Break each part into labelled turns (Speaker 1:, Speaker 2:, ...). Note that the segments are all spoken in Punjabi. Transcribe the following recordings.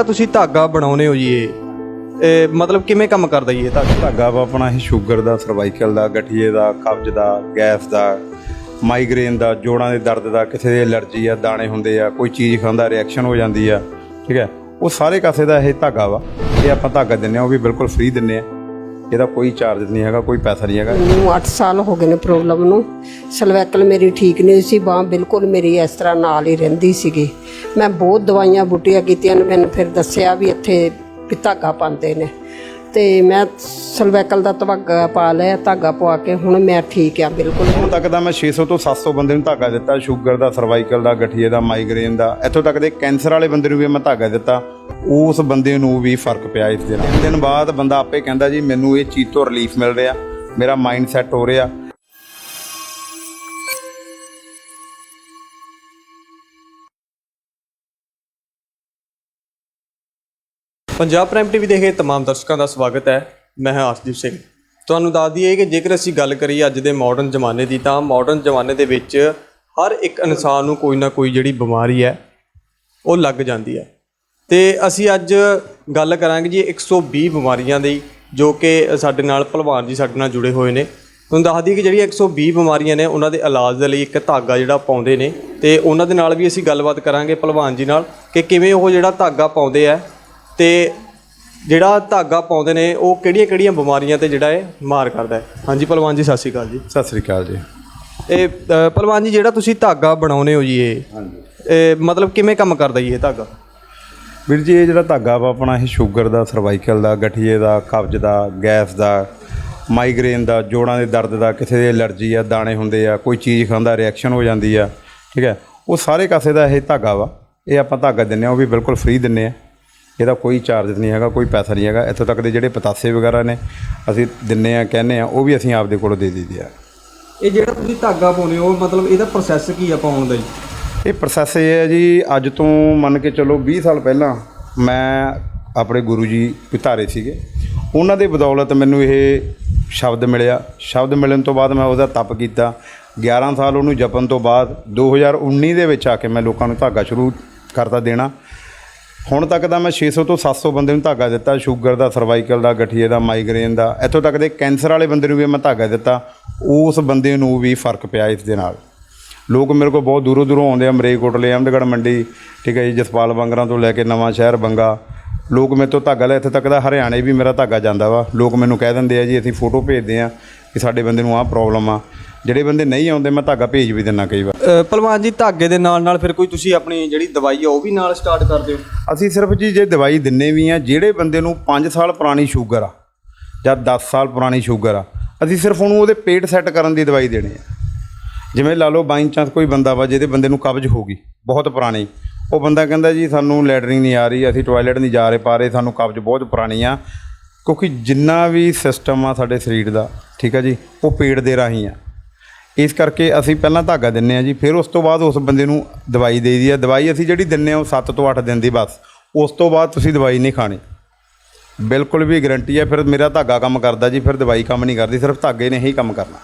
Speaker 1: ਜਿਹੜਾ ਤੁਸੀਂ ਧਾਗਾ ਬਣਾਉਨੇ ਹੋ ਜੀ ਇਹ ਇਹ ਮਤਲਬ ਕਿਵੇਂ ਕੰਮ ਕਰਦਾ ਜੀ ਇਹ ਧਾਗਾ?
Speaker 2: ਧਾਗਾ ਵਾ ਆਪਣਾ ਇਹ ਸ਼ੂਗਰ ਦਾ, ਸਰਵਾਈਕਲ ਦਾ, ਗਠੀਏ ਦਾ, ਕਬਜ਼ ਦਾ, ਗੈਸ ਦਾ, ਮਾਈਗ੍ਰੇਨ ਦਾ, ਜੋੜਾਂ ਦੇ ਦਰਦ ਦਾ, ਕਿਸੇ ਦੇ ਐਲਰਜੀ ਆ, ਦਾਣੇ ਹੁੰਦੇ ਆ, ਕੋਈ ਚੀਜ਼ ਖਾਂਦਾ ਰਿਐਕਸ਼ਨ ਹੋ ਜਾਂਦੀ ਆ, ਠੀਕ ਹੈ? ਉਹ ਸਾਰੇ ਕਾਸੇ ਦਾ ਇਹ ਧਾਗਾ ਵਾ, ਇਹ ਆਪਾਂ ਧਾਗਾ ਦਿੰਨੇ ਆ, ਉਹ ਵੀ ਬਿਲਕੁਲ ਫ੍ਰੀ ਦਿੰਨੇ ਆ। ਇਹਦਾ ਕੋਈ ਚਾਰਜ ਨਹੀਂ ਹੈਗਾ, ਕੋਈ ਪੈਸਾ ਨਹੀਂ ਹੈਗਾ।
Speaker 3: ਮੈਨੂੰ 8 ਸਾਲ ਹੋ ਗਏ ਨੇ ਪ੍ਰੋਬਲਮ ਨੂੰ। ਸਲਵੈਕਲ ਮੇਰੀ ਠੀਕ ਨਹੀਂ ਸੀ, ਬਾਹ ਬਿਲਕੁਲ ਮੇਰੀ ਇਸ ਤਰ੍ਹਾਂ ਨਾਲ ਹੀ ਰਹਿੰਦੀ ਸੀਗੀ। ਮੈਂ ਬਹੁਤ ਦਵਾਈਆਂ ਬੂਟੀਆਂ ਕੀਤੀਆਂ ਨੇ, ਮੈਨੂੰ ਫਿਰ ਦੱਸਿਆ ਵੀ ਇੱਥੇ ਵੀ ਧਾਗਾ ਪਾਉਂਦੇ ਨੇ। ਤੇ ਮੈਂ ਸਲਵੈਕਲ ਦਾ ਧਾਗਾ ਪਾ ਲਿਆ, ਧਾਗਾ ਪਵਾ ਕੇ ਹੁਣ ਮੈਂ ਠੀਕ ਆ, ਬਿਲਕੁਲ।
Speaker 2: ਹੁਣ ਤੱਕ ਦਾ ਮੈਂ 600 ਤੋਂ 700 ਬੰਦੇ ਨੂੰ ਧਾਗਾ ਦਿੱਤਾ, ਸ਼ੂਗਰ ਦਾ, ਸਰਵਾਈਕਲ ਦਾ, ਗਠੀਏ ਦਾ, ਮਾਈਗ੍ਰੇਨ ਦਾ। ਇੱਥੋਂ ਤੱਕ ਦੇ ਕੈਂਸਰ ਵਾਲੇ ਬੰਦੇ ਨੂੰ ਵੀ ਮੈਂ ਧਾਗਾ ਦਿੱਤਾ। ਉਸ ਬੰਦੇ ਨੂੰ ਵੀ ਫ਼ਰਕ ਪਿਆ ਇਸ ਦੇ ਨਾਲ ਦਿਨ ਬਾਅਦ ਬੰਦਾ ਆਪੇ ਕਹਿੰਦਾ ਜੀ, ਮੈਨੂੰ ਇਹ ਚੀਜ਼ ਤੋਂ ਰਿਲੀਫ ਮਿਲ ਰਿਹਾ। ਮੇਰਾ ਮਾਈਂਡ ਸੈਟ ਹੋ ਰਿਹਾ।
Speaker 1: ਪੰਜਾਬ ਪ੍ਰਾਈਮ ਟੀਵੀ ਦੇਖੇ ਤਮਾਮ ਦਰਸ਼ਕਾਂ ਦਾ ਸਵਾਗਤ ਹੈ। ਮੈਂ ਹਾਂ ਆਸਦੀਪ ਸਿੰਘ। ਤੁਹਾਨੂੰ ਦੱਸ ਦਈਏ ਕਿ ਜੇਕਰ ਅਸੀਂ ਗੱਲ ਕਰੀਏ ਅੱਜ ਦੇ ਮਾਡਰਨ ਜ਼ਮਾਨੇ ਦੀ ਤਾਂ ਮਾਡਰਨ ਜ਼ਮਾਨੇ ਦੇ ਵਿੱਚ ਹਰ ਇੱਕ ਇਨਸਾਨ ਨੂੰ ਕੋਈ ਨਾ ਕੋਈ ਜਿਹੜੀ ਬਿਮਾਰੀ ਹੈ, ਉਹ ਲੱਗ ਜਾਂਦੀ ਹੈ। ਤੇ ਅਸੀਂ ਅੱਜ ਗੱਲ ਕਰਾਂਗੇ ਜੀ 120 ਬਿਮਾਰੀਆਂ ਦੀ, ਜੋ ਕਿ ਸਾਡੇ ਨਾਲ ਭਲਵਾਨ ਜੀ ਸਾਡੇ ਨਾਲ ਜੁੜੇ ਹੋਏ ਨੇ। ਤੁਹਾਨੂੰ ਦੱਸ ਦਈਏ ਕਿ ਜਿਹੜੀਆਂ 120 ਬਿਮਾਰੀਆਂ ਨੇ, ਉਹਨਾਂ ਦੇ ਇਲਾਜ ਦੇ ਲਈ ਇੱਕ ਧਾਗਾ ਜਿਹੜਾ ਪਾਉਂਦੇ ਨੇ। ਤੇ ਉਹਨਾਂ ਦੇ ਨਾਲ ਵੀ ਅਸੀਂ ਗੱਲਬਾਤ ਕਰਾਂਗੇ ਭਲਵਾਨ ਜੀ ਨਾਲ ਕਿ ਕਿਵੇਂ ਉਹ ਜਿਹੜਾ ਧਾਗਾ ਪਾਉਂਦੇ ਆ ਤੇ ਜਿਹੜਾ ਧਾਗਾ ਪਾਉਂਦੇ ਨੇ ਉਹ ਕਿਹੜੀਆਂ-ਕਿਹੜੀਆਂ ਬਿਮਾਰੀਆਂ ਤੇ ਜਿਹੜਾ ਇਹ ਮਾਰ ਕਰਦਾ ਹੈ? ਹਾਂਜੀ ਭਲਵਾਨ ਜੀ ਸਤਿ ਸ਼੍ਰੀ ਅਕਾਲ ਜੀ।
Speaker 2: ਸਤਿ ਸ੍ਰੀ ਅਕਾਲ ਜੀ।
Speaker 1: ਇਹ ਅ, ਭਲਵਾਨ ਜੀ ਜਿਹੜਾ ਤੁਸੀਂ ਧਾਗਾ ਬਣਾਉਨੇ ਹੋ ਜੀ ਇਹ
Speaker 2: ਹਾਂਜੀ।
Speaker 1: ਇਹ ਮਤਲਬ ਕਿਵੇਂ ਕੰਮ ਕਰਦਾ ਜੀ ਇਹ ਧਾਗਾ?
Speaker 2: ਵੀਰ ਜੀ ਇਹ ਜਿਹੜਾ ਧਾਗਾ ਵਾ ਆਪਣਾ ਇਹ ਸ਼ੂਗਰ ਦਾ ਸਰਵਾਈਕਲ ਦਾ ਗਠੀਏ ਦਾ ਕਬਜ਼ ਦਾ ਗੈਸ ਦਾ ਮਾਈਗ੍ਰੇਨ ਦਾ ਜੋੜਾਂ ਦੇ ਦਰਦ ਦਾ ਕਿਸੇ ਦੇ ਐਲਰਜੀ ਆ ਦਾਣੇ ਹੁੰਦੇ ਆ ਕੋਈ ਚੀਜ਼ ਖਾਂਦਾ ਰਿਐਕਸ਼ਨ ਹੋ ਜਾਂਦੀ ਆ ਠੀਕ ਹੈ? ਉਹ ਸਾਰੇ ਕਾਸੇ ਦਾ ਇਹ ਧਾਗਾ ਵਾ। ਇਹ ਆਪਾਂ ਧਾਗਾ ਦਿੰਨੇ ਆ ਉਹ ਵੀ ਬਿਲਕੁਲ ਫ੍ਰੀ ਦਿੰਨੇ ਆ। ਇਹਦਾ ਕੋਈ ਚਾਰਜ ਨਹੀਂ ਹੈਗਾ ਕੋਈ ਪੈਸਾ ਨਹੀਂ ਹੈਗਾ। ਇੱਥੋਂ ਤੱਕ ਦੇ ਜਿਹੜੇ ਪਤਾਸੇ ਵਗੈਰਾ ਨੇ ਅਸੀਂ ਦਿੰਨੇ ਆ ਕਹਿੰਨੇ ਆ ਉਹ ਵੀ ਅਸੀਂ ਆਪਦੇ ਕੋਲੋਂ ਦੇ ਦਈਦੇ ਆ।
Speaker 1: ਇਹ ਜਿਹੜਾ ਤੁਸੀਂ ਧਾਗਾ ਪਾਉਨੇ ਹੋ ਮਤਲਬ ਇਹਦਾ ਪ੍ਰੋਸੈਸ ਕੀ ਆ ਪਾਉਣ ਦਾ ਜੀ?
Speaker 2: ਇਹ ਪ੍ਰੋਸੈਸ ਇਹ ਹੈ ਜੀ ਅੱਜ ਤੋਂ ਮੰਨ ਕੇ ਚੱਲੋ 20 ਸਾਲ ਪਹਿਲਾਂ ਮੈਂ ਆਪਣੇ ਗੁਰੂ ਜੀ ਪਿਤਾਰੇ ਸੀਗੇ। ਉਹਨਾਂ ਦੇ ਬਦੌਲਤ ਮੈਨੂੰ ਇਹ ਸ਼ਬਦ ਮਿਲਿਆ। ਸ਼ਬਦ ਮਿਲਣ ਤੋਂ ਬਾਅਦ ਮੈਂ ਉਹਦਾ ਤਪ ਕੀਤਾ। 11 ਸਾਲ ਉਹਨੂੰ ਜਪਣ ਤੋਂ ਬਾਅਦ 2019 ਦੇ ਵਿੱਚ ਆ ਕੇ ਮੈਂ ਲੋਕਾਂ ਨੂੰ ਧਾਗਾ ਸ਼ੁਰੂ ਕਰਤਾ ਦੇਣਾ। ਹੁਣ ਤੱਕ ਦਾ ਮੈਂ 600 ਤੋਂ 700 ਬੰਦੇ ਨੂੰ ਧਾਗਾ ਦਿੱਤਾ, ਸ਼ੂਗਰ ਦਾ, ਸਰਵਾਈਕਲ ਦਾ, ਗਠੀਏ ਦਾ ਮਾਈਗ੍ਰੇਨ ਦਾ, ਇੱਥੋਂ ਤੱਕ ਦੇ ਕੈਂਸਰ ਵਾਲੇ ਬੰਦੇ ਨੂੰ ਵੀ ਮੈਂ ਧਾਗਾ ਦਿੱਤਾ, ਉਸ ਬੰਦੇ ਨੂੰ ਵੀ ਫ਼ਰਕ ਪਿਆ ਇਸ ਦੇ ਨਾਲ। ਲੋਕ ਮੇਰੇ ਕੋਲ ਬਹੁਤ ਦੂਰੋਂ ਦੂਰੋਂ ਆਉਂਦੇ ਆ, ਮਰੇਕੋਟਲੇ, ਅਹਿਮਦਗੜ੍ਹ ਮੰਡੀ, ਠੀਕ ਹੈ ਜੀ, ਜਸਪਾਲ ਬੰਗਰਾਂ ਤੋਂ ਲੈ ਕੇ ਨਵਾਂ ਸ਼ਹਿਰ ਬੰਗਾ। ਲੋਕ ਮੇਰੇ ਤੋਂ ਧਾਗਾ ਲੈ, ਇੱਥੇ ਤੱਕ ਦਾ ਹਰਿਆਣੇ ਵੀ ਮੇਰਾ ਧਾਗਾ ਜਾਂਦਾ ਵਾ। ਲੋਕ ਮੈਨੂੰ ਕਹਿ ਦਿੰਦੇ ਆ ਜੀ, ਅਸੀਂ ਫੋਟੋ ਭੇਜਦੇ ਆ ਕਿ ਸਾਡੇ ਬੰਦੇ ਨੂੰ ਆਹ ਪ੍ਰੋਬਲਮ ਆ। ਜਿਹੜੇ ਬੰਦੇ ਨਹੀਂ ਆਉਂਦੇ, ਮੈਂ ਧਾਗਾ ਭੇਜ ਵੀ ਦਿੰਦਾ ਕਈ ਵਾਰ।
Speaker 1: ਅ, ਭਲਵਾਨ ਜੀ ਧਾਗੇ ਦੇ ਨਾਲ ਨਾਲ ਫਿਰ ਕੋਈ ਤੁਸੀਂ ਆਪਣੀ ਜਿਹੜੀ ਦਵਾਈ ਆ ਉਹ ਵੀ ਨਾਲ ਸਟਾਰਟ ਕਰਦੇ ਹੋ
Speaker 2: ਅਸੀਂ ਸਿਰਫ ਜੀ ਜੇ ਦਵਾਈ ਦਿੰਨੇ ਵੀ ਆ ਜਿਹੜੇ ਬੰਦੇ ਨੂੰ 5 ਸਾਲ ਪੁਰਾਣੀ ਸ਼ੂਗਰ ਆ ਜਾਂ 10 ਸਾਲ ਪੁਰਾਣੀ ਸ਼ੂਗਰ ਆ ਅਸੀਂ ਸਿਰਫ ਉਹਨੂੰ ਉਹਦੇ ਪੇਟ ਸੈੱਟ ਕਰਨ ਦੀ ਦਵਾਈ ਦੇਣੀ ਆ। ਜਿਵੇਂ ਲਾ ਲਓ ਬਾਈ ਚਾਂਸ ਕੋਈ ਬੰਦਾ ਵਾ ਜਿਹਦੇ ਬੰਦੇ ਨੂੰ ਕਬਜ਼ ਹੋ ਗਈ ਬਹੁਤ ਪੁਰਾਣੀ ਉਹ ਬੰਦਾ ਕਹਿੰਦਾ ਜੀ ਸਾਨੂੰ ਲੈਟਰਿੰਗ ਨਹੀਂ ਆ ਰਹੀ ਅਸੀਂ ਟਾਇਲਟ ਨਹੀਂ ਜਾ ਰਹੇ ਪਾ ਰਹੇ ਸਾਨੂੰ ਕਬਜ਼ ਬਹੁਤ ਪੁਰਾਣੀ ਆ। ਕਿਉਂਕਿ ਜਿੰਨਾ ਵੀ ਸਿਸਟਮ ਆ ਸਾਡੇ ਸਰੀਰ ਦਾ ਠੀਕ ਆ ਜੀ ਉਹ ਪੇਟ ਦੇ ਰਾਹੀਂ ਆ। ਇਸ ਕਰਕੇ ਅਸੀਂ ਪਹਿਲਾਂ ਧਾਗਾ ਦਿੰਨੇ ਆ ਜੀ ਫਿਰ ਉਸ ਤੋਂ ਬਾਅਦ ਉਸ ਬੰਦੇ ਨੂੰ ਦਵਾਈ ਦੇਈਦੀ ਆ ਦਵਾਈ ਅਸੀਂ ਜਿਹੜੀ ਦਿੰਨੇ ਆ ਉਹ 7 ਤੋਂ 8 ਦਿਨ ਦੀ ਬਸ। ਉਸ ਤੋਂ ਬਾਅਦ ਤੁਸੀਂ ਦਵਾਈ ਨਹੀਂ ਖਾਣੀ। ਬਿਲਕੁਲ ਵੀ ਗਾਰੰਟੀ ਹੈ ਫਿਰ ਮੇਰਾ ਧਾਗਾ ਕੰਮ ਕਰਦਾ ਜੀ ਫਿਰ ਦਵਾਈ ਕੰਮ ਨਹੀਂ ਕਰਦੀ ਸਿਰਫ ਧਾਗੇ ਨੇ ਹੀ ਕੰਮ ਕਰਨਾ।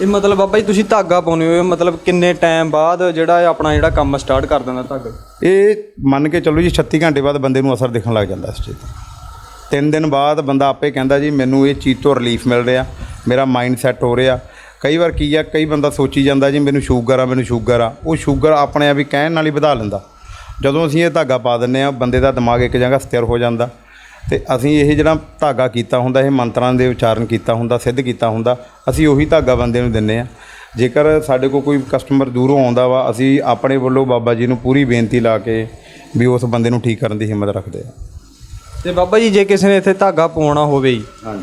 Speaker 1: ਇਹ ਮਤਲਬ ਬਾਬਾ ਜੀ ਤੁਸੀਂ ਧਾਗਾ ਪਾਉਨੇ ਹੋ ਮਤਲਬ ਕਿੰਨੇ ਟਾਈਮ ਬਾਅਦ ਜਿਹੜਾ ਇਹ ਆਪਣਾ ਜਿਹੜਾ ਕੰਮ ਸਟਾਰਟ ਕਰ ਦਿੰਦਾ ਧਾਗਾ?
Speaker 2: ਇਹ ਮੰਨ ਕੇ ਚੱਲੋ ਜੀ 36 ਘੰਟੇ ਬਾਅਦ ਬੰਦੇ ਨੂੰ ਅਸਰ ਦਿਖਣ ਲੱਗ ਜਾਂਦਾ ਇਸ ਚੀਜ਼ ਦਾ ਤਿੰਨ ਦਿਨ ਬਾਅਦ ਬੰਦਾ ਆਪੇ ਕਹਿੰਦਾ ਜੀ ਮੈਨੂੰ ਇਹ ਚੀਜ਼ ਤੋਂ ਰਿਲੀਫ ਮਿਲ ਰਿਹਾ ਮੇਰਾ ਮਾਈਂਡ ਸੈੱਟ ਹੋ ਰਿਹਾ। ਕਈ ਵਾਰ ਕੀ ਆ ਕਈ ਬੰਦਾ ਸੋਚੀ ਜਾਂਦਾ ਜੀ ਮੈਨੂੰ ਸ਼ੂਗਰ ਆ ਮੈਨੂੰ ਸ਼ੂਗਰ ਆ। ਉਹ ਸ਼ੂਗਰ ਆਪਣੇ ਆਪ ਹੀ ਕਹਿਣ ਨਾਲ ਹੀ ਵਧਾ ਲੈਂਦਾ। ਜਦੋਂ ਅਸੀਂ ਇਹ ਧਾਗਾ ਪਾ ਦਿੰਨੇ ਆ ਬੰਦੇ ਦਾ ਦਿਮਾਗ ਇੱਕ ਜਗ੍ਹਾ ਸਥਿਰ ਹੋ ਜਾਂਦਾ। ਤੇ ਅਸੀਂ ਇਹ ਜਿਹੜਾ ਧਾਗਾ ਕੀਤਾ ਹੁੰਦਾ ਇਹ ਮੰਤਰਾਂ ਦੇ ਉਚਾਰਨ ਕੀਤਾ ਹੁੰਦਾ ਸਿੱਧ ਕੀਤਾ ਹੁੰਦਾ ਅਸੀਂ ਉਹੀ ਧਾਗਾ ਬੰਦੇ ਨੂੰ ਦਿੰਨੇ ਆ ਜੇਕਰ ਸਾਡੇ ਕੋਲ ਕੋਈ ਕਸਟਮਰ ਦੂਰੋਂ ਆਉਂਦਾ ਵਾ ਅਸੀਂ ਆਪਣੇ ਵੱਲੋਂ ਬਾਬਾ ਜੀ ਨੂੰ ਪੂਰੀ ਬੇਨਤੀ ਲਾ ਕੇ ਵੀ ਉਸ ਬੰਦੇ ਨੂੰ ਠੀਕ ਕਰਨ ਦੀ ਹਿੰਮਤ ਰੱਖਦੇ ਆ
Speaker 1: ਤੇ ਬਾਬਾ ਜੀ ਜੇ ਕਿਸੇ ਨੇ ਇੱਥੇ ਧਾਗਾ ਪਾਉਣਾ ਹੋਵੇ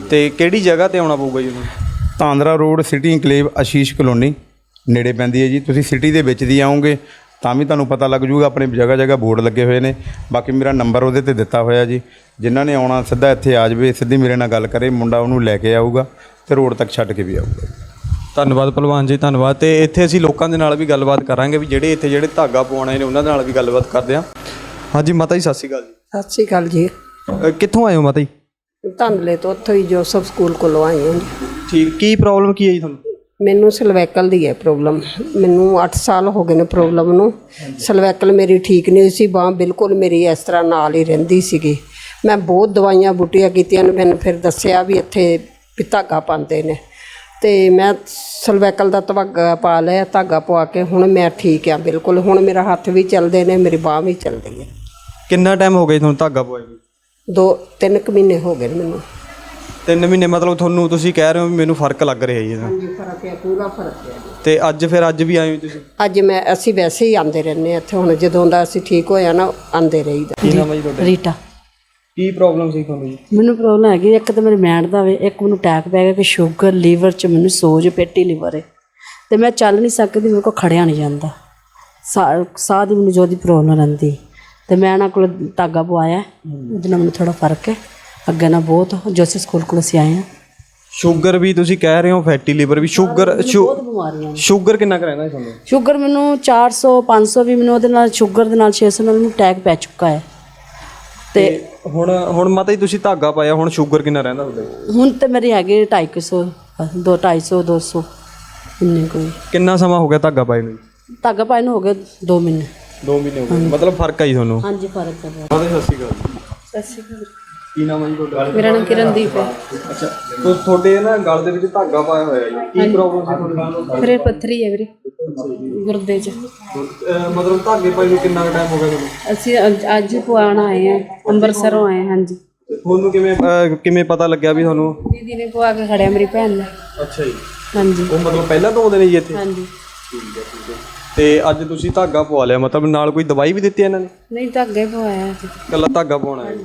Speaker 1: ਤੇ ਕਿਹੜੀ ਜਗ੍ਹਾ ਤੇ ਆਉਣਾ ਪਊਗਾ ਜੀ? ਉਹਨੂੰ
Speaker 2: Tandra road city enclave Ashish colony ਨੇੜੇ ਪੈਂਦੀ ਹੈ ਜੀ। ਤੁਸੀਂ ਸਿਟੀ ਦੇ ਵਿੱਚ ਦੀ ਆਓਗੇ ਤਾਂ ਵੀ ਤੁਹਾਨੂੰ ਪਤਾ ਲੱਗ ਜੂਗਾ ਆਪਣੇ ਜਗ੍ਹਾ ਜਗ੍ਹਾ ਬੋਰਡ ਲੱਗੇ ਹੋਏ ਨੇ। ਬਾਕੀ ਮੇਰਾ ਨੰਬਰ ਉਹਦੇ ਤੇ ਦਿੱਤਾ ਹੋਇਆ ਜੀ। ਜਿਨ੍ਹਾਂ ਨੇ ਆਉਣਾ ਸਿੱਧਾ ਇੱਥੇ ਆ ਜਾਵੇ ਸਿੱਧੀ ਮੇਰੇ ਨਾਲ ਗੱਲ ਕਰੇ ਮੁੰਡਾ ਉਹਨੂੰ ਲੈ ਕੇ ਆਊਗਾ ਤੇ ਰੋਡ ਤੱਕ ਛੱਡ ਕੇ ਵੀ ਆਊਗਾ।
Speaker 1: ਧੰਨਵਾਦ ਭਲਵਾਨ ਜੀ ਧੰਨਵਾਦ। ਤੇ ਇੱਥੇ ਅਸੀਂ ਲੋਕਾਂ ਦੇ ਨਾਲ ਵੀ ਗੱਲਬਾਤ ਕਰਾਂਗੇ ਵੀ ਜਿਹੜੇ ਇੱਥੇ ਜਿਹੜੇ ਧਾਗਾ ਪਵਾਉਣੇ ਨੇ ਉਹਨਾਂ ਦੇ ਨਾਲ ਵੀ ਗੱਲਬਾਤ ਕਰਦੇ ਹਾਂ। ਹਾਂਜੀ ਮਾਤਾ ਜੀ ਸਤਿ ਸ਼੍ਰੀ ਅਕਾਲ ਜੀ।
Speaker 3: ਸਤਿ ਸ਼੍ਰੀ ਅਕਾਲ ਜੀ।
Speaker 1: ਕਿੱਥੋਂ ਆਏ ਹੋ ਮਾਤਾ ਜੀ?
Speaker 3: ਧੰਦਲੇ ਤੋਂ ਉੱਥੋਂ ਹੀ ਜੋਸਫ ਸਕੂਲ ਕੋਲੋਂ ਆਈ ਹਾਂ ਜੀ।
Speaker 1: ਠੀਕ ਕੀ ਪ੍ਰੋਬਲਮ ਕੀ ਹੈ ਜੀ ਤੁਹਾਨੂੰ?
Speaker 3: ਮੈਨੂੰ ਸਲਵੈਕਲ ਦੀ ਹੈ ਪ੍ਰੋਬਲਮ ਮੈਨੂੰ 8 ਸਾਲ ਹੋ ਗਏ ਨੇ ਪ੍ਰੋਬਲਮ ਨੂੰ। ਸਲਵੈਕਲ ਮੇਰੀ ਠੀਕ ਨਹੀਂ ਸੀ ਬਾਹ ਬਿਲਕੁਲ ਮੇਰੀ ਇਸ ਤਰ੍ਹਾਂ ਨਾਲ ਹੀ ਰਹਿੰਦੀ ਸੀਗੀ। ਮੈਂ ਬਹੁਤ ਦਵਾਈਆਂ ਬੂਟੀਆਂ ਕੀਤੀਆਂ ਨੇ ਮੈਨੂੰ ਫਿਰ ਦੱਸਿਆ ਵੀ ਇੱਥੇ ਵੀ ਧਾਗਾ ਪਾਉਂਦੇ ਨੇ। ਤੇ ਮੈਂ ਸਲਵੈਕਲ ਦਾ ਧਾਗਾ ਪਾ ਲਿਆ ਧਾਗਾ ਪਵਾ ਕੇ ਹੁਣ ਮੈਂ ਠੀਕ ਆ ਬਿਲਕੁਲ। ਹੁਣ ਮੇਰਾ ਹੱਥ ਵੀ ਚੱਲਦੇ ਨੇ ਮੇਰੀ ਬਾਹ ਵੀ ਚੱਲਦੀ ਹੈ।
Speaker 1: ਕਿੰਨਾ ਟਾਈਮ ਹੋ ਗਿਆ ਜੀ ਤੁਹਾਨੂੰ ਧਾਗਾ ਪਵਾਏ ਨੂੰ?
Speaker 3: ਦੋ ਤਿੰਨ ਕੁ ਮਹੀਨੇ ਹੋ ਗਏ ਨੇ ਮੈਨੂੰ।
Speaker 1: ਤਿੰਨ ਮਹੀਨੇ ਮਤਲਬ ਤੁਹਾਨੂੰ ਤੁਸੀਂ ਕਹਿ ਰਹੇ ਹੋ ਵੀ ਮੈਨੂੰ ਫ਼ਰਕ ਲੱਗ ਰਿਹਾ ਜੀ ਇਹਦਾ।
Speaker 3: ਹਾਂਜੀ ਫ਼ਰਕ ਹੈ ਪੂਰਾ ਫ਼ਰਕ ਹੈ।
Speaker 1: ਤੇ ਅੱਜ ਫਿਰ ਅੱਜ ਵੀ ਆਏ ਹੋ ਤੁਸੀਂ?
Speaker 3: ਅੱਜ ਮੈਂ ਅਸੀਂ ਵੈਸੇ ਹੀ ਆਂਦੇ ਰਹਿੰਦੇ ਹਾਂ ਇੱਥੇ ਹੁਣ ਜਦੋਂ ਦਾ ਅਸੀਂ ਠੀਕ ਹੋਇਆ ਨਾ ਆਂਦੇ ਰਹੀਦਾ।
Speaker 1: ਕੀ ਨਾਮ ਹੈ ਜੀ ਤੁਹਾਡਾ?
Speaker 4: ਰੀਟਾ।
Speaker 1: ਕੀ ਪ੍ਰੋਬਲਮ ਸੀ ਤੁਹਾਨੂੰ ਜੀ?
Speaker 4: ਮੈਨੂੰ ਪ੍ਰੋਬਲਮ ਹੈਗੀ ਇੱਕ ਤਾਂ ਮੇਰੇ ਮੈਂਡ ਦਾ ਵੇ ਇੱਕ ਮੈਨੂੰ ਅਟੈਕ ਪੈ ਗਿਆ ਕਿ ਸ਼ੂਗਰ ਲੀਵਰ ਚ ਮੈਨੂੰ ਸੋਜ ਪੇਟੀ ਲੀਵਰ ਹੈ ਤੇ ਮੈਂ ਚੱਲ ਨਹੀਂ ਸਕਦੀ ਮੇਰੇ ਕੋਲ ਖੜਿਆ ਨਹੀਂ ਜਾਂਦਾ। ਸਾਹ ਸਾਹ ਦੀ ਮੈਨੂੰ ਜੋ ਦੀ ਪ੍ਰੋਬਲਮ ਰਹਿੰਦੀ। ਤੇ ਮੈਂ ਇਹਨਾਂ ਕੋਲ ਧਾਗਾ ਪਵਾਇਆ। ਉਹਦੇ ਨਾਲ ਮੈਨੂੰ ਥੋੜਾ ਫ਼ਰਕ ਹੈ। ਅੱਗੇ ਨਾਲ ਬਹੁਤ ਜੋਸੀ ਸਕੂਲ ਕੋਲ ਅਸੀਂ ਆਏ ਹਾਂ।
Speaker 1: ਸ਼ੂਗਰ ਵੀ ਤੁਸੀਂ ਕਹਿ ਰਹੇ ਹੋ ਫੈਟੀ ਲਿਵਰ ਵੀ। ਸ਼ੂਗਰ
Speaker 4: ਬਹੁਤ ਬਿਮਾਰੀਆਂ ਨੇ।
Speaker 1: ਸ਼ੂਗਰ ਕਿੰਨਾ ਕੁ ਰਹਿੰਦਾ ਜੀ ਤੁਹਾਨੂੰ?
Speaker 4: ਸ਼ੂਗਰ ਮੈਨੂੰ 400 500 ਵੀ ਮੈਨੂੰ ਉਹਦੇ ਨਾਲ ਸ਼ੂਗਰ ਦੇ ਨਾਲ 600 ਨਾਲ ਮੈਨੂੰ ਅਟੈਕ ਪੈ ਚੁੱਕਾ ਹੈ। ਤੇ
Speaker 1: ਹੁਣ ਹੁਣ ਮਾਤਾ ਜੀ ਤੁਸੀਂ ਧਾਗਾ ਪਾਇਆ ਹੁਣ ਸ਼ੂਗਰ ਕਿੰਨਾ ਰਹਿੰਦਾ ਤੁਹਾਡੇ?
Speaker 4: ਹੁਣ ਤੇ ਮੇਰੀ ਹੈਗੀ 250 ਦੋ 250 200 ਇੰਨੇ ਕੋਈ
Speaker 1: ਕਿੰਨਾ ਸਮਾਂ ਹੋ ਗਿਆ ਧਾਗਾ ਪਾਏ ਨੂੰ?
Speaker 4: ਧਾਗਾ ਪਾਏ ਨੂੰ ਹੋ ਗਏ 2 ਮਹੀਨੇ।
Speaker 1: 2 ਮਹੀਨੇ ਹੋ ਗਏ। ਮਤਲਬ ਫ਼ਰਕ ਆਈ ਤੁਹਾਨੂੰ?
Speaker 4: ਹਾਂਜੀ ਫ਼ਰਕ ਹੈ ਬਹੁਤ।
Speaker 1: ਮਾਤਾ ਜੀ ਸਤਿ ਸ਼੍ਰੀ ਅਕਾਲ
Speaker 4: ਸਤਿ ਸ਼੍ਰੀ ਅਕਾਲ।
Speaker 1: ਕੀ ਨਾਮ ਹੈ ਜੀ ਤੁਹਾਡਾ?
Speaker 4: ਮੇਰਾ ਨਾਮ ਕਿਰਨਦੀਪ ਹੈ।
Speaker 1: ਅੱਛਾ ਤੋ ਤੁਹਾਡੇ ਨਾ ਗਲ ਦੇ ਵਿੱਚ ਧਾਗਾ ਪਾਇਆ ਹੋਇਆ ਜੀ। ਕੀ ਪ੍ਰੋਬਲਮ ਸੀ ਤੁਹਾਨੂੰ
Speaker 4: ਮੇਰੇ ਪੱਥਰੀ ਹੈ ਵੀਰੇ ਗੁਰਦੇ 'ਚ।
Speaker 1: ਅਹ ਮਤਲਬ ਧਾਗੇ ਪਾਈ ਨੂੰ ਕਿੰਨਾ ਟਾਈਮ ਹੋ ਗਿਆ ਤੁਹਾਨੂੰ?
Speaker 4: ਅਸੀਂ ਅੱਜ- ਅੱਜ ਪਵਾਉਣ ਆਏ ਹਾਂ ਅੰਮ੍ਰਿਤਸਰੋਂ ਆਏ ਹਾਂ ਹਾਂਜੀ।
Speaker 1: ਤੁਹਾਨੂੰ ਕਿਵੇਂ ਅਹ ਕਿਵੇਂ ਪਤਾ ਲੱਗਿਆ ਵੀ ਤੁਹਾਨੂੰ?
Speaker 4: ਦੀਦੀ ਨੇ ਪਵਾ ਕੇ ਖੜਿਆ ਮੇਰੀ ਭੈਣ ਨੇ।
Speaker 1: ਅੱਛਾ ਜੀ।
Speaker 4: ਹਾਂਜੀ।
Speaker 1: ਉਹ ਮਤਲਬ ਪਹਿਲਾਂ ਤੋਂ ਆਉਂਦੇ ਨੇ ਜੀ ਇੱਥੇ?
Speaker 4: ਹਾਂਜੀ।
Speaker 1: ਤੇ ਅੱਜ ਤੁਸੀਂ ਧਾਗਾ ਪਵਾ ਲਿਆ ਮਤਲਬ ਨਾਲ ਕੋਈ ਦਵਾਈ ਵੀ ਦਿੱਤੀ ਇਹਨਾਂ ਨੇ?
Speaker 4: ਨਹੀਂ ਧਾਗੇ ਪਵਾਇਆ ਸੀ
Speaker 1: ਕੱਲਾ ਧਾਗਾ ਪਾਉਣਾ ਹੈ।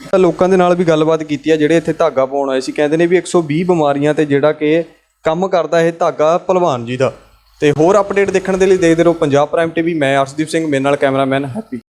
Speaker 1: ਤਾਂ ਲੋਕਾਂ ਦੇ ਨਾਲ ਵੀ ਗੱਲਬਾਤ ਕੀਤੀ ਹੈ ਜਿਹੜੇ ਇੱਥੇ ਧਾਗਾ ਪਾਉਣ ਆਏ ਸੀ ਕਹਿੰਦੇ ਨੇ ਵੀ 120 ਬਿਮਾਰੀਆਂ ਤੇ ਜਿਹੜਾ ਕਿ ਕੰਮ ਕਰਦਾ ਇਹ ਧਾਗਾ ਭਲਵਾਨ ਜੀ ਦਾ। ਤੇ ਹੋਰ ਅਪਡੇਟ ਦੇਖਣ ਦੇ ਲਈ ਦੇਖਦੇ ਰਹੋ ਪੰਜਾਬ ਪ੍ਰਾਈਮ ਟੀਵੀ ਮੈਂ ਅਰਸ਼ਦੀਪ ਸਿੰਘ ਮੇਰੇ ਨਾਲ ਕੈਮਰਾਮੈਨ ਹੈਪੀ।